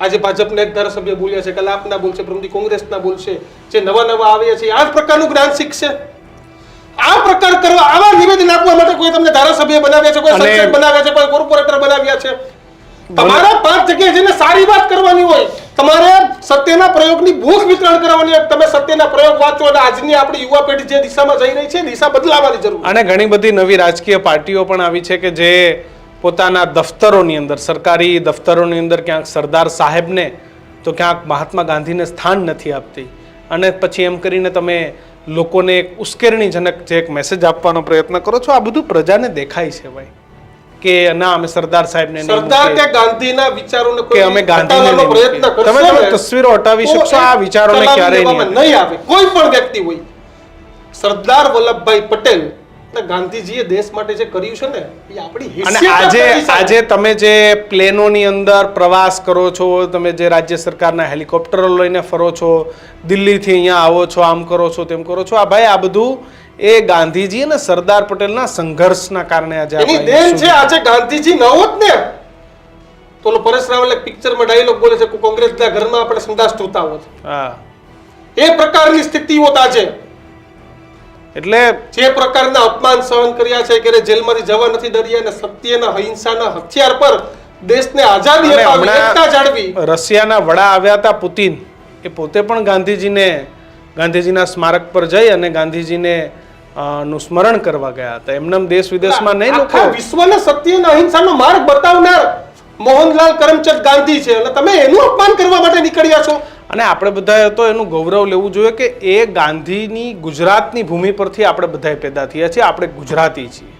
આજે ભાજપના એક ધારાસભ્ય બોલ્યા છે કાલે આપના બોલશે પ્રમદી કોંગ્રેસના બોલશે. જે નવા નવા આવ્યા છે આ જ પ્રકારનું જ્ઞાન શીખશે આ પ્રકાર કરવા આવા નિવેદન આપવા માટે કોઈ તમને ધારાસભ્ય બનાવ્યા છે કોઈ સંસદ બનાવ્યા છે કોઈ કોર્પોરેટર બનાવ્યા છે. તમારા પાંચ જગ્યાએ જઈને સારી વાત કરવાની હોય. તમારે સત્યના પ્રયોગની ભૂખ વિતરણ કરવાની હોય. તમે સત્યના પ્રયોગ વાંચો અને આજની આપણી યુવા પેઢી જે દિશામાં જઈ રહી છે દિશા બદલાવાની જરૂર અને ઘણી બધી નવી રાજકીય પાર્ટીઓ પણ આવી છે કે જે પોતાના દફતરોની અંદર સરકારી દફતરોની અંદર ક્યાંક સરદાર સાહેબને તો ક્યાંક મહાત્મા ગાંધીને સ્થાન નથી આપતી. અને પછી એમ કરીને તમે લોકોને એક ઉશ્કેરણીજનક જે એક મેસેજ આપવાનો પ્રયત્ન કરો છો આ બધું પ્રજાને દેખાય છે ભાઈ. કે ના અમે સરદાર સાહેબને સરદાર કે ગાંધીના વિચારોને કે અમે ગાંધીને પ્રયત્ન કરશો તમે તમે તસવીરો હટાવી શકશો, આ વિચારોને ક્યારેય નહીં આવે. કોઈ પણ વ્યક્તિ હોય સરદાર વલ્લભભાઈ પટેલ ગાંધીજીએ દેશ માટે જે કર્યું છે ને એ આપણી અને આજે આજે તમે જે પ્લેનોની અંદર પ્રવાસ કરો છો તમે જે રાજ્ય સરકારના હેલિકોપ્ટરો લઈને ફરો છો દિલ્હીથી અહીંયા આવો છો આમ કરો છો તેમ કરો છો આ ભાઈ આ બધું એ ગાંધીજી અને સરદાર પટેલના સંઘર્ષના કારણે આજે એની દેન છે આજે ગાંધીજી ન હોત ને તો ઓલો પરેશ રાવલ પિક્ચરમાં ડાયલોગ બોલે છે કે કોંગ્રેસના ઘરમાં આપણે સંદાસ જોતા હોત. હા. એ પ્રકારની સ્થિતિ હોત આજે. એટલે જે પ્રકારના અપમાન સહન કર્યા છે કે જેલમાંથી જવા નથી ડરી અને સત્યના અહિંસાના હથિયાર પર દેશને આઝાદી અપાવી એકતા જાળવી. રશિયાના વડા આવ્યા હતા પુતિન. એ પોતે પણ ગાંધીજીને ગાંધીજીના સ્મારક પર જઈ અને ગાંધીજીને નું સ્મરણ કરવા ગયા હતા. એમનેમ દેશ વિદેશમાં નહીં લોકો વિશ્વને સત્યના અહિંસાનો માર્ગ બતાવનાર મોહનલાલ કરમચંદ ગાંધી છે. અને તમે એનું અપમાન કરવા માટે નીકળ્યા છો. અને આપણે બધાએ તો એનું ગૌરવ લેવું જોઈએ કે એ ગાંધીની ગુજરાતની ભૂમિ પરથી આપણે બધાએ પેદા થયા છીએ. આપણે ગુજરાતી છીએ.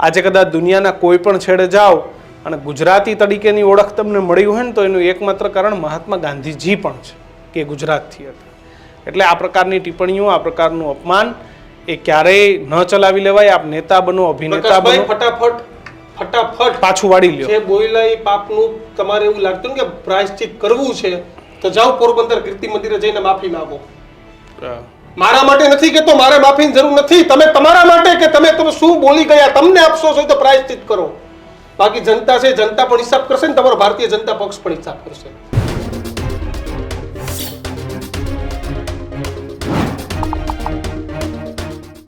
આજે કદાચ દુનિયાના કોઈ પણ છેડે જાઓ અને ગુજરાતી તરીકેની ઓળખ તમને મળી હોય ને તો એનું એકમાત્ર કારણ મહાત્મા ગાંધીજી પણ છે કે ગુજરાતથી હતા. એટલે આ પ્રકારની ટિપ્પણીઓ આ પ્રકારનું અપમાન એ ક્યારેય ન ચલાવી લેવાય. આપ નેતા બનો અભિનેતા બનો. ફટાફટ ફટાફટ. પાછું વાળી લ્યો. જે બોયલા પાપનું તમારે એવું લાગતું ને કે પ્રાયશ્ચિત કરવું છે. તો જાઓ પોરબંદર કીર્તિ મંદિરે જઈને માફી માંગો. મારા માટે નથી કે તો મારે માફીની જરૂર નથી. તમે તમારા માટે કે તમે તમે શું બોલી ગયા? તમને અફસોસ હોય તો પ્રાયશ્ચિત કરો. બાકી જનતા છે જનતા પણ હિસાબ કરશે ને તમારો ભારતીય જનતા પક્ષ પણ હિસાબ કરશે.